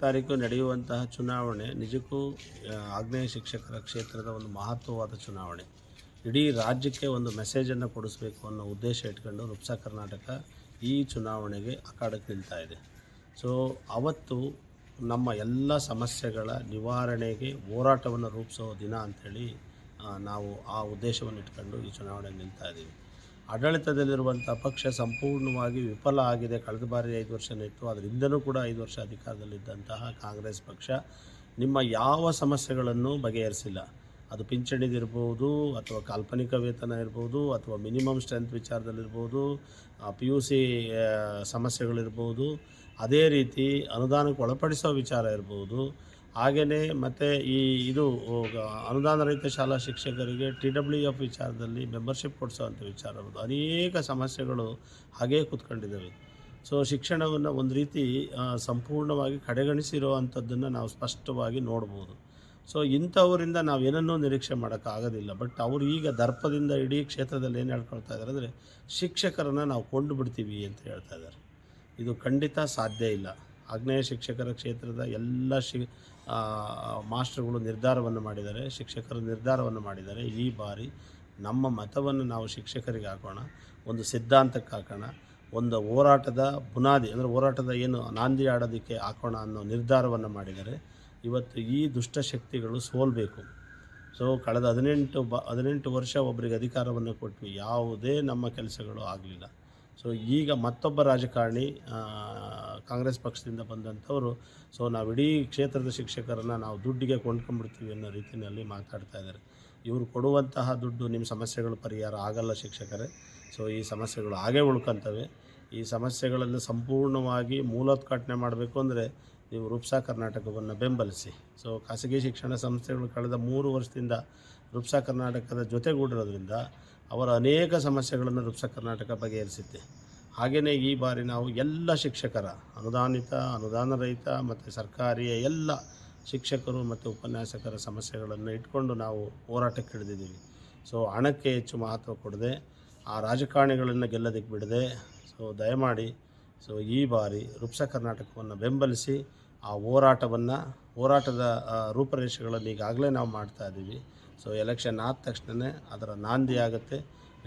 ತಾರೀಕು ನಡೆಯುವಂತಹ ಚುನಾವಣೆ ನಿಜಕ್ಕೂ ಆಗ್ನೇಯ ಶಿಕ್ಷಕರ ಕ್ಷೇತ್ರದ ಒಂದು ಮಹತ್ವವಾದ ಚುನಾವಣೆ. ಇಡೀ ರಾಜ್ಯಕ್ಕೆ ಒಂದು ಮೆಸೇಜನ್ನು ಕೊಡಿಸ್ಬೇಕು ಅನ್ನೋ ಉದ್ದೇಶ ಇಟ್ಕೊಂಡು ರುಪ್ಸಾ ಕರ್ನಾಟಕ ಈ ಚುನಾವಣೆಗೆ ಅಖಾಡಕ್ಕೆ ನಿಲ್ತಾ ಇದೆ. ಸೊ, ಅವತ್ತು ನಮ್ಮ ಎಲ್ಲ ಸಮಸ್ಯೆಗಳ ನಿವಾರಣೆಗೆ ಹೋರಾಟವನ್ನು ರೂಪಿಸೋ ದಿನ ಅಂಥೇಳಿ ನಾವು ಆ ಉದ್ದೇಶವನ್ನು ಇಟ್ಕೊಂಡು ಈ ಚುನಾವಣೆಗೆ ನಿಲ್ತಾ ಇದ್ದೀವಿ ಆಡಳಿತದಲ್ಲಿರುವಂಥ ಪಕ್ಷ ಸಂಪೂರ್ಣವಾಗಿ ವಿಫಲ ಆಗಿದೆ. ಕಳೆದ ಬಾರಿ ಐದು ವರ್ಷ ಇತ್ತು. ಅದರಿಂದನೂ ಕೂಡ ಐದು ವರ್ಷ ಅಧಿಕಾರದಲ್ಲಿದ್ದಂತಹ ಕಾಂಗ್ರೆಸ್ ಪಕ್ಷ ನಿಮ್ಮ ಯಾವ ಸಮಸ್ಯೆಗಳನ್ನು ಬಗೆಹರಿಸಿಲ್ಲ? ಅದು ಪಿಂಚಣಿದಿರ್ಬೋದು ಅಥವಾ ಕಾಲ್ಪನಿಕ ವೇತನ ಇರ್ಬೋದು ಅಥವಾ ಮಿನಿಮಮ್ ಸ್ಟ್ರೆಂತ್ ವಿಚಾರದಲ್ಲಿರ್ಬೋದು ಪಿ ಯು ಸಿ ಸಮಸ್ಯೆಗಳಿರ್ಬೋದು, ಅದೇ ರೀತಿ ಅನುದಾನಕ್ಕೆ ಒಳಪಡಿಸೋ ವಿಚಾರ ಇರ್ಬೋದು. ಹಾಗೆಯೇ ಮತ್ತು ಈ ಇದು ಅನುದಾನ ರಹಿತ ಶಾಲಾ ಶಿಕ್ಷಕರಿಗೆ ಟಿ ಡಬ್ಲ್ಯೂ ಎಫ್ ವಿಚಾರದಲ್ಲಿ ಮೆಂಬರ್ಶಿಪ್ ಕೊಡಿಸೋವಂಥ ವಿಚಾರ ಇರ್ಬೋದು ಅನೇಕ ಸಮಸ್ಯೆಗಳು ಹಾಗೇ ಕೂತ್ಕೊಂಡಿದ್ದಾವೆ. ಸೊ ಶಿಕ್ಷಣವನ್ನು ಒಂದು ರೀತಿ ಸಂಪೂರ್ಣವಾಗಿ ಕಡೆಗಣಿಸಿರುವಂಥದ್ದನ್ನು ನಾವು ಸ್ಪಷ್ಟವಾಗಿ ನೋಡ್ಬೋದು. ಸೊ ಇಂಥವರಿಂದ ನಾವು ಏನನ್ನೂ ನಿರೀಕ್ಷೆ ಮಾಡೋಕ್ಕಾಗೋದಿಲ್ಲ ಬಟ್ ಅವರು ಈಗ ದರ್ಪದಿಂದ ಇಡೀ ಕ್ಷೇತ್ರದಲ್ಲಿ ಏನು ಹೇಳ್ಕೊಳ್ತಾ ಇದ್ದಾರೆ ಅಂದರೆ, ಶಿಕ್ಷಕರನ್ನು ನಾವು ಕೊಂಡು ಬಿಡ್ತೀವಿ ಅಂತ ಹೇಳ್ತಾ ಇದ್ದಾರೆ. ಇದು ಖಂಡಿತ ಸಾಧ್ಯ ಇಲ್ಲ. ಆಗ್ನೇಯ ಶಿಕ್ಷಕರ ಕ್ಷೇತ್ರದ ಎಲ್ಲ ಶಿ ಮಾಸ್ಟರ್ಗಳು ನಿರ್ಧಾರವನ್ನು ಮಾಡಿದ್ದಾರೆ, ಶಿಕ್ಷಕರು ನಿರ್ಧಾರವನ್ನು ಮಾಡಿದ್ದಾರೆ. ಈ ಬಾರಿ ನಮ್ಮ ಮತವನ್ನು ನಾವು ಶಿಕ್ಷಕರಿಗೆ ಹಾಕೋಣ, ಒಂದು ಸಿದ್ಧಾಂತಕ್ಕೆ ಹಾಕೋಣ, ಒಂದು ಹೋರಾಟದ ಬುನಾದಿ ಅಂದರೆ ಹೋರಾಟದ ಏನು ನಾಂದಿ ಆಡೋದಕ್ಕೆ ಹಾಕೋಣ ಅನ್ನೋ ನಿರ್ಧಾರವನ್ನು ಮಾಡಿದ್ದಾರೆ. ಇವತ್ತು ಈ ದುಷ್ಟಶಕ್ತಿಗಳು ಸೋಲ್ಬೇಕು. ಸೊ ಕಳೆದ ಹದಿನೆಂಟು ಬ ಹದಿನೆಂಟು ವರ್ಷ ಒಬ್ಬರಿಗೆ ಅಧಿಕಾರವನ್ನು ಕೊಟ್ವಿ, ಯಾವುದೇ ನಮ್ಮ ಕೆಲಸಗಳು ಆಗಲಿಲ್ಲ. ಸೊ ಈಗ ಮತ್ತೊಬ್ಬ ರಾಜಕಾರಣಿ ಕಾಂಗ್ರೆಸ್ ಪಕ್ಷದಿಂದ ಬಂದಂಥವರು. ಸೊ ನಾವು ಇಡೀ ಕ್ಷೇತ್ರದ ಶಿಕ್ಷಕರನ್ನು ನಾವು ದುಡ್ಡಿಗೆ ಕೊಂಡ್ಕೊಂಡ್ಬಿಡ್ತೀವಿ ಅನ್ನೋ ರೀತಿಯಲ್ಲಿ ಮಾತಾಡ್ತಾ ಇದ್ದಾರೆ. ಇವರು ಕೊಡುವಂತಹ ದುಡ್ಡು ನಿಮ್ಮ ಸಮಸ್ಯೆಗಳು ಪರಿಹಾರ ಆಗಲ್ಲ ಶಿಕ್ಷಕರೇ. ಸೊ ಈ ಸಮಸ್ಯೆಗಳು ಹಾಗೇ ಉಳ್ಕೊಂತವೆ. ಈ ಸಮಸ್ಯೆಗಳನ್ನು ಸಂಪೂರ್ಣವಾಗಿ ಮೂಲೋತ್ಘಾಟನೆ ಮಾಡಬೇಕು ಅಂದರೆ ನೀವು ರೂಪ್ಸಾ ಕರ್ನಾಟಕವನ್ನು ಬೆಂಬಲಿಸಿ. ಸೊ ಖಾಸಗಿ ಶಿಕ್ಷಣ ಸಂಸ್ಥೆಗಳು ಕಳೆದ ಮೂರು ವರ್ಷದಿಂದ ರೂಪ್ಸಾ ಕರ್ನಾಟಕದ ಜೊತೆಗೂಡಿರೋದ್ರಿಂದ ಅವರ ಅನೇಕ ಸಮಸ್ಯೆಗಳನ್ನು ರುಪ್ಸಾ ಕರ್ನಾಟಕ ಬಗೆಹರಿಸಿದ್ದೆ ಹಾಗೆಯೇ ಈ ಬಾರಿ ನಾವು ಎಲ್ಲ ಶಿಕ್ಷಕರ, ಅನುದಾನಿತ ಅನುದಾನ ರಹಿತ ಮತ್ತು ಸರ್ಕಾರಿಯ ಎಲ್ಲ ಶಿಕ್ಷಕರು ಮತ್ತು ಉಪನ್ಯಾಸಕರ ಸಮಸ್ಯೆಗಳನ್ನು ಇಟ್ಕೊಂಡು ನಾವು ಹೋರಾಟಕ್ಕೆ ಹಿಡಿದಿದ್ದೀವಿ ಸೊ, ಹಣಕ್ಕೆ ಹೆಚ್ಚು ಮಹತ್ವ ಕೊಡದೆ, ಆ ರಾಜಕಾರಣಿಗಳನ್ನು ಗೆಲ್ಲೋದಕ್ಕೆ ಬಿಡದೆ, ಸೊ, ದಯಮಾಡಿ, ಸೊ, ಈ ಬಾರಿ ರುಪ್ಸ ಕರ್ನಾಟಕವನ್ನು ಬೆಂಬಲಿಸಿ ಆ ಹೋರಾಟವನ್ನು, ಹೋರಾಟದ ರೂಪರೇಷೆಗಳನ್ನು ಈಗಾಗಲೇ ನಾವು ಮಾಡ್ತಾ ಇದ್ದೀವಿ. ಸೊ ಎಲೆಕ್ಷನ್ ಆದ ತಕ್ಷಣವೇ ಅದರ ನಾಂದಿ ಆಗುತ್ತೆ.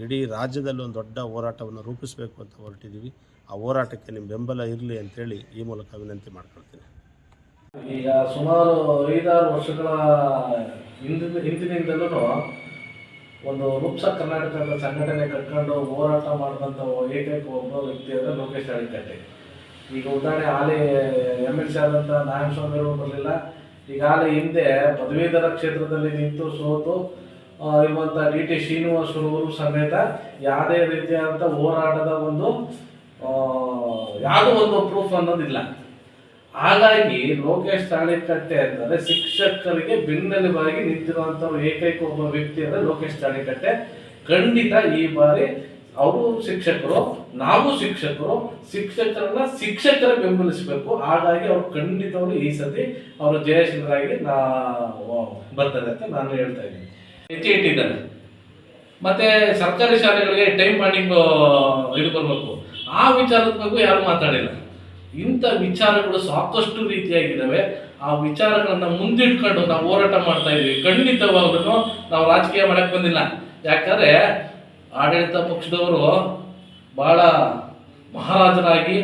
ಇಡೀ ರಾಜ್ಯದಲ್ಲಿ ಒಂದು ದೊಡ್ಡ ಹೋರಾಟವನ್ನು ರೂಪಿಸಬೇಕು ಅಂತ ಹೊರಟಿದ್ದೀವಿ. ಆ ಹೋರಾಟಕ್ಕೆ ನಿಮ್ಮ ಬೆಂಬಲ ಇರಲಿ ಅಂತೇಳಿ ಈ ಮೂಲಕ ವಿನಂತಿ ಮಾಡ್ಕೊಳ್ತೀನಿ. ಈಗ ಸುಮಾರು ಐದಾರು ವರ್ಷಗಳ ಹಿಂದಿನ, ಹಿಂದಿನಿಂದಲೂ ಒಂದು ರೂಪ್ಸ ಕರ್ನಾಟಕದ ಸಂಘಟನೆ ಕಟ್ಕೊಂಡು ಹೋರಾಟ ಮಾಡಿದಂಥ ಏಕೈಕ ಒಬ್ಬ ವ್ಯಕ್ತಿ ಅಂದರೆ ಲೋಕೇಶ್ ಅಳಿಕಟ್ಟೆ ಈಗ ಉದಾಹರಣೆ ಹಾಲಿ ಎಂ ಎಲ್ ಸಿ ಆದಂಥ ನಾರಾಯಣಸ್ವಾಮಿ ಅವರು ಬರಲಿಲ್ಲ. ಈಗ ಹಾಲಿ ಹಿಂದೆ ಪದವೀಧರ ಕ್ಷೇತ್ರದಲ್ಲಿ ನಿಂತು ಸೋತು ಇರುವಂಥ ಡಿ ಟಿ ಶ್ರೀನಿವಾಸರವರು ಸಮೇತ ಯಾವುದೇ ರೀತಿಯಾದಂಥ ಹೋರಾಟದ ಒಂದು ಯಾವುದೋ ಒಂದು ಪ್ರೂಫ್ ಅನ್ನೋದಿಲ್ಲ. ಹಾಗಾಗಿ ಲೋಕೇಶ್ ತಾಳಿಕಟ್ಟೆ ಅಂತಂದ್ರೆ ಶಿಕ್ಷಕರಿಗೆ ಬೆನ್ನೆಲುಬಾಗಿ ನಿಂತಿರುವಂತಹ ಏಕೈಕ ಒಬ್ಬ ವ್ಯಕ್ತಿ ಅಂದ್ರೆ ಲೋಕೇಶ್ ತಾಳಿಕಟ್ಟೆ ಖಂಡಿತ ಈ ಬಾರಿ ಅವರು ಶಿಕ್ಷಕರು, ನಾವು ಶಿಕ್ಷಕರು, ಶಿಕ್ಷಕರನ್ನ ಶಿಕ್ಷಕರ ಬೆಂಬಲಿಸಬೇಕು. ಹಾಗಾಗಿ ಅವ್ರು ಖಂಡಿತವರು ಈ ಸತಿ ಅವರು ಜಯಶೀಲರಾಗಿ ನಾ ಬರ್ತಾರೆ ಅಂತ ನಾನು ಹೇಳ್ತಾ ಇದ್ದೀನಿ. ಹೆಚ್ಚು ಇಟ್ಟಿದ್ದಾರೆ ಮತ್ತೆ ಸರ್ಕಾರಿ ಶಾಲೆಗಳಿಗೆ ಟೈಮ್ ಮಾಡಿಂಗ್ ಇದು ಬರಬೇಕು. ಆ ವಿಚಾರದ ಬಗ್ಗೆ ಯಾರು ಮಾತಾಡಿಲ್ಲ. ಇಂಥ ವಿಚಾರಗಳು ಸಾಕಷ್ಟು ರೀತಿಯಾಗಿದ್ದಾವೆ. ಆ ವಿಚಾರಗಳನ್ನು ಮುಂದಿಟ್ಕೊಂಡು ನಾವು ಹೋರಾಟ ಮಾಡ್ತಾ ಇದ್ವಿ ಖಂಡಿತವಾಗ್ಲೂ ನಾವು ರಾಜಕೀಯ ಮಾಡಕ್ ಬಂದಿಲ್ಲ. ಯಾಕಂದ್ರೆ ಆಡಳಿತ ಪಕ್ಷದವರು ಬಹಳ ಮಹಾರಾಜರಾಗಿ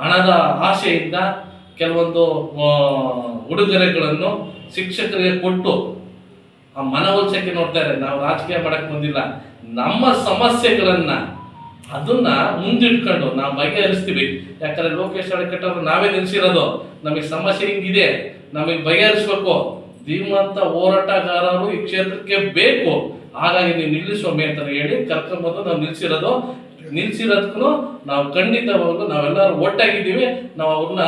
ಹಣದ ಆಶೆಯಿಂದ ಕೆಲವೊಂದು ಉಡುಗೊರೆಗಳನ್ನು ಶಿಕ್ಷಕರಿಗೆ ಕೊಟ್ಟು ಆ ಮನವೊಲಿಸಕ್ಕೆ ನೋಡ್ತಾರೆ ನಾವು ರಾಜಕೀಯ ಮಾಡಕ್ಕೆ ಬಂದಿಲ್ಲ. ನಮ್ಮ ಸಮಸ್ಯೆಗಳನ್ನು ಅದನ್ನ ಮುಂದಿಟ್ಕೊಂಡು ನಾವು ಬಗೆಹರಿಸ್ತೀವಿ. ಯಾಕಂದ್ರೆ ಲೋಕೇಶ್ ಅಡಕಟ್ಟವ್ರು ನಾವೇ ನಿಲ್ಸಿರೋದು. ನಮಗೆ ಸಮಸ್ಯೆ ಹಿಂಗಿದೆ. ನಮಗೆ ಬಗೆಹರಿಸ್ಬೇಕು. ಧೀಮಂತ ಹೋರಾಟಗಾರರು ಈ ಕ್ಷೇತ್ರಕ್ಕೆ ಬೇಕು. ಹಾಗಾಗಿ ನೀವು ನಿಲ್ಲಿಸುವ ಅಂತ ಹೇಳಿ ಕರ್ಕೊಂಡ್ಬಂದು ನಾವು ನಿಲ್ಸಿರೋದು ನಿಲ್ಸಿರೋದಕ್ಕೂ ನಾವು ಖಂಡಿತವಾಗ್ಲೂ ನಾವೆಲ್ಲರೂ ಒಟ್ಟಾಗಿದ್ದೀವಿ, ನಾವು ಅವ್ರನ್ನ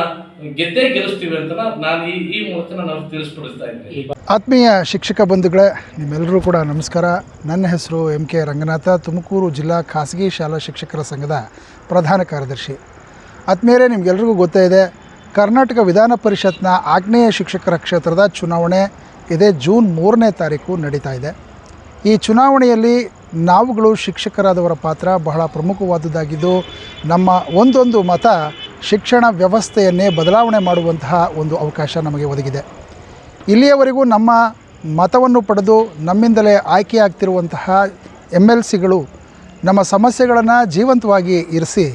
ಗೆದ್ದೇ ಗೆಲ್ಲಿಸ್ತೀವಿ ಅಂತ ನಾನು ಈ ಈ ಮೂಲಕ ನಾವು ತಿಳಿಸ್ಪಡಿಸ್ತಾ ಇದ್ದೀನಿ. ಆತ್ಮೀಯ ಶಿಕ್ಷಕ ಬಂಧುಗಳೇ ನಿಮ್ಮೆಲ್ಲರೂ ಕೂಡ ನಮಸ್ಕಾರ. ನನ್ನ ಹೆಸರು ಎಂ ಕೆ ರಂಗನಾಥ, ತುಮಕೂರು ಜಿಲ್ಲಾ ಖಾಸಗಿ ಶಾಲಾ ಶಿಕ್ಷಕರ ಸಂಘದ ಪ್ರಧಾನ ಕಾರ್ಯದರ್ಶಿ. ಆತ್ಮೀಯರೇ, ನಿಮಗೆಲ್ರಿಗೂ ಗೊತ್ತೇ ಇದೆ, ಕರ್ನಾಟಕ ವಿಧಾನ ಪರಿಷತ್ನ ಆಗ್ನೇಯ ಶಿಕ್ಷಕರ ಕ್ಷೇತ್ರದ ಚುನಾವಣೆ ಇದೇ ಜೂನ್ ಮೂರನೇ ತಾರೀಕು ನಡೀತಾ ಇದೆ. ಈ ಚುನಾವಣೆಯಲ್ಲಿ ನಾವುಗಳು ಶಿಕ್ಷಕರಾದವರ ಪಾತ್ರ ಬಹಳ ಪ್ರಮುಖವಾದುದಾಗಿದ್ದು, ನಮ್ಮ ಒಂದೊಂದು ಮತ ಶಿಕ್ಷಣ ವ್ಯವಸ್ಥೆಯನ್ನೇ ಬದಲಾವಣೆ ಮಾಡುವಂತಹ ಒಂದು ಅವಕಾಶ ನಮಗೆ ಒದಗಿದೆ. ಇಲ್ಲಿಯವರೆಗೂ ನಮ್ಮ ಮತವನ್ನು ಪಡೆದು ನಮ್ಮಿಂದಲೇ ಆಯ್ಕೆಯಾಗ್ತಿರುವಂತಹ ಎಂ ಎಲ್ ಸಿಗಳು ನಮ್ಮ ಸಮಸ್ಯೆಗಳನ್ನು ಜೀವಂತವಾಗಿ ಇರಿಸಿ,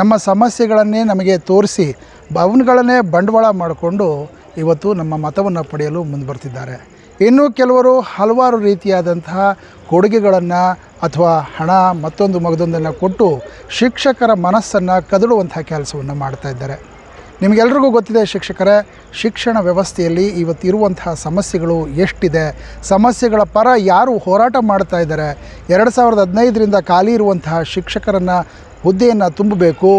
ನಮ್ಮ ಸಮಸ್ಯೆಗಳನ್ನೇ ನಮಗೆ ತೋರಿಸಿ ಅವನ್ಗಳನ್ನೇ ಬಂಡವಾಳ ಮಾಡಿಕೊಂಡು ಇವತ್ತು ನಮ್ಮ ಮತವನ್ನು ಪಡೆಯಲು ಮುಂದೆ ಬರ್ತಿದ್ದಾರೆ ಇನ್ನು ಕೆಲವರು ಹಲವಾರು ರೀತಿಯಾದಂತಹ ಕೊಡುಗೆಗಳನ್ನು ಅಥವಾ ಹಣ ಮತ್ತೊಂದು ಮಗದೊಂದನ್ನು ಕೊಟ್ಟು ಶಿಕ್ಷಕರ ಮನಸ್ಸನ್ನು ಕದಡುವಂಥ ಕೆಲಸವನ್ನು ಮಾಡ್ತಾ ಇದ್ದಾರೆ. ನಿಮಗೆಲ್ರಿಗೂ ಗೊತ್ತಿದೆ ಶಿಕ್ಷಕರೇ, ಶಿಕ್ಷಣ ವ್ಯವಸ್ಥೆಯಲ್ಲಿ ಇವತ್ತು ಇರುವಂತಹ ಸಮಸ್ಯೆಗಳು ಎಷ್ಟಿದೆ? ಸಮಸ್ಯೆಗಳ ಪರ ಯಾರು ಹೋರಾಟ ಮಾಡ್ತಾ ಇದ್ದಾರೆ? ಎರಡು ಸಾವಿರದ ಹದಿನೈದರಿಂದ ಖಾಲಿ ಇರುವಂತಹ ಶಿಕ್ಷಕರನ್ನು ಹುದ್ದೆಯನ್ನು ತುಂಬಬೇಕು,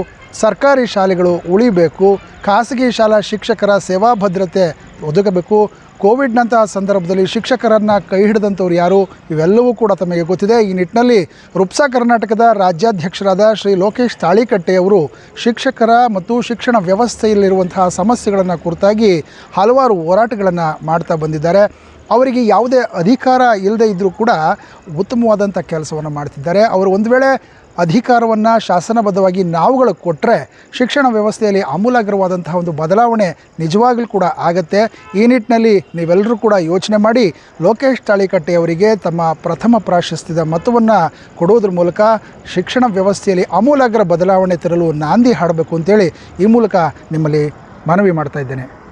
ಸರ್ಕಾರಿ ಶಾಲೆಗಳು ಉಳಿಬೇಕು, ಖಾಸಗಿ ಶಾಲಾ ಶಿಕ್ಷಕರ ಸೇವಾ ಭದ್ರತೆ ಒದಗಬೇಕು ಕೋವಿಡ್ನಂತಹ ಸಂದರ್ಭದಲ್ಲಿ ಶಿಕ್ಷಕರನ್ನು ಕೈ ಹಿಡಿದಂಥವ್ರು ಯಾರು, ಇವೆಲ್ಲವೂ ಕೂಡ ತಮಗೆ ಗೊತ್ತಿದೆ. ಈ ನಿಟ್ಟಿನಲ್ಲಿ ರುಪ್ಸಾ ಕರ್ನಾಟಕದ ರಾಜ್ಯಾಧ್ಯಕ್ಷರಾದ ಶ್ರೀ ಲೋಕೇಶ್ ತಾಳಿಕಟ್ಟೆ ಅವರು ಶಿಕ್ಷಕರ ಮತ್ತು ಶಿಕ್ಷಣ ವ್ಯವಸ್ಥೆಯಲ್ಲಿರುವಂತಹ ಸಮಸ್ಯೆಗಳನ್ನು ಕುರಿತಾಗಿ ಹಲವಾರು ಹೋರಾಟಗಳನ್ನು ಮಾಡ್ತಾ ಬಂದಿದ್ದಾರೆ. ಅವರಿಗೆ ಯಾವುದೇ ಅಧಿಕಾರ ಇಲ್ಲದೆ ಇದ್ದರೂ ಕೂಡ ಉತ್ತಮವಾದಂಥ ಕೆಲಸವನ್ನು ಮಾಡ್ತಿದ್ದಾರೆ. ಅವರು ಒಂದು ವೇಳೆ ಅಧಿಕಾರವನ್ನು ಶಾಸನಬದ್ಧವಾಗಿ ನಾವುಗಳು ಕೊಟ್ಟರೆ ಶಿಕ್ಷಣ ವ್ಯವಸ್ಥೆಯಲ್ಲಿ ಆಮೂಲಾಗ್ರವಾದಂತಹ ಒಂದು ಬದಲಾವಣೆ ನಿಜವಾಗ್ಲೂ ಕೂಡ ಆಗತ್ತೆ. ಈ ನಿಟ್ಟಿನಲ್ಲಿ ನೀವೆಲ್ಲರೂ ಕೂಡ ಯೋಚನೆ ಮಾಡಿ ಲೋಕೇಶ್ ತಾಳಿಕಟ್ಟೆಯವರಿಗೆ ತಮ್ಮ ಪ್ರಥಮ ಪ್ರಾಶಸ್ತ್ಯದ ಮತವನ್ನು ಕೊಡೋದ್ರ ಮೂಲಕ ಶಿಕ್ಷಣ ವ್ಯವಸ್ಥೆಯಲ್ಲಿ ಅಮೂಲಾಗ್ರ ಬದಲಾವಣೆ ತರಲು ನಾಂದಿ ಹಾಡಬೇಕು ಅಂತೇಳಿ ಈ ಮೂಲಕ ನಿಮ್ಮಲ್ಲಿ ಮನವಿ ಮಾಡ್ತಾ ಇದ್ದೇನೆ.